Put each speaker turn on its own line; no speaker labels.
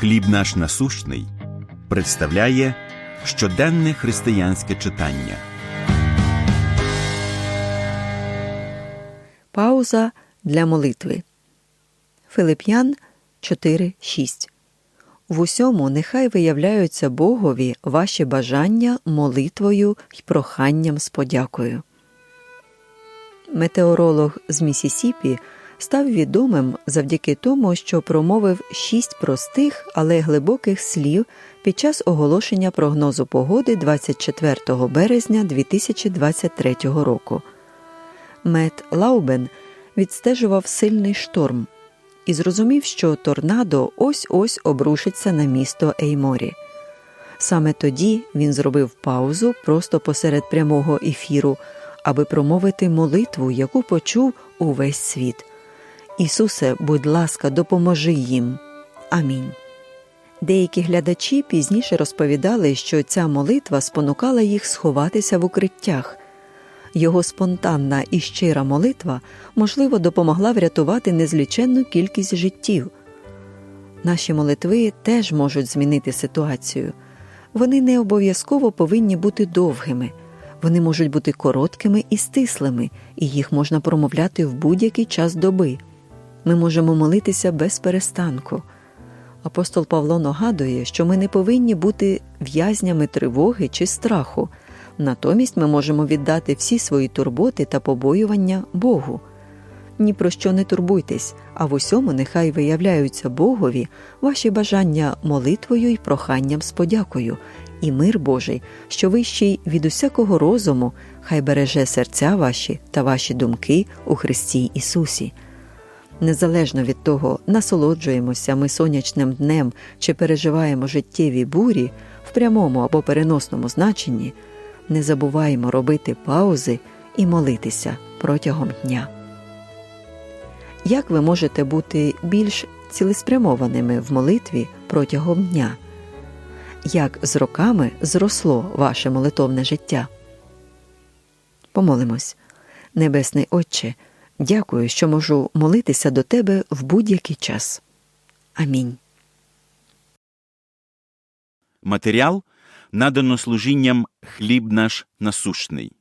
Хліб наш насущний представляє щоденне християнське читання.
Пауза для молитви. Филип'ян 4.6 В усьому нехай виявляються Богові ваші бажання молитвою й проханням з подякою. Метеоролог з Місісіпі став відомим завдяки тому, що промовив шість простих, але глибоких слів під час оголошення прогнозу погоди 24 березня 2023 року. Мет Лаубен відстежував сильний шторм і зрозумів, що торнадо ось ось обрушиться на місто Ейморі. Саме тоді він зробив паузу просто посеред прямого ефіру, аби промовити молитву, яку почув увесь світ. Ісусе, будь ласка, допоможи їм. Амінь. Деякі глядачі пізніше розповідали, що ця молитва спонукала їх сховатися в укриттях. Його спонтанна і щира молитва, можливо, допомогла врятувати незліченну кількість життів. Наші молитви теж можуть змінити ситуацію. Вони не обов'язково повинні бути довгими, вони можуть бути короткими і стислими, і їх можна промовляти в будь-який час доби. Ми можемо молитися без перестанку. Апостол Павло нагадує, що ми не повинні бути в'язнями тривоги чи страху. Натомість ми можемо віддати всі свої турботи та побоювання Богу. Ні про що не турбуйтесь, а в усьому нехай виявляються Богові ваші бажання молитвою й проханням з подякою, і мир Божий, що вищий від усякого розуму, хай береже серця ваші та ваші думки у Христі Ісусі. Незалежно від того, насолоджуємося ми сонячним днем чи переживаємо життєві бурі в прямому або переносному значенні, не забуваємо робити паузи і молитися протягом дня. Як ви можете бути більш цілеспрямованими в молитві протягом дня? Як з роками зросло ваше молитовне життя? Помолимось, Небесний Отче. Дякую, що можу молитися до тебе в будь-який час. Амінь.
Матеріал надано служінням хліб наш насущний.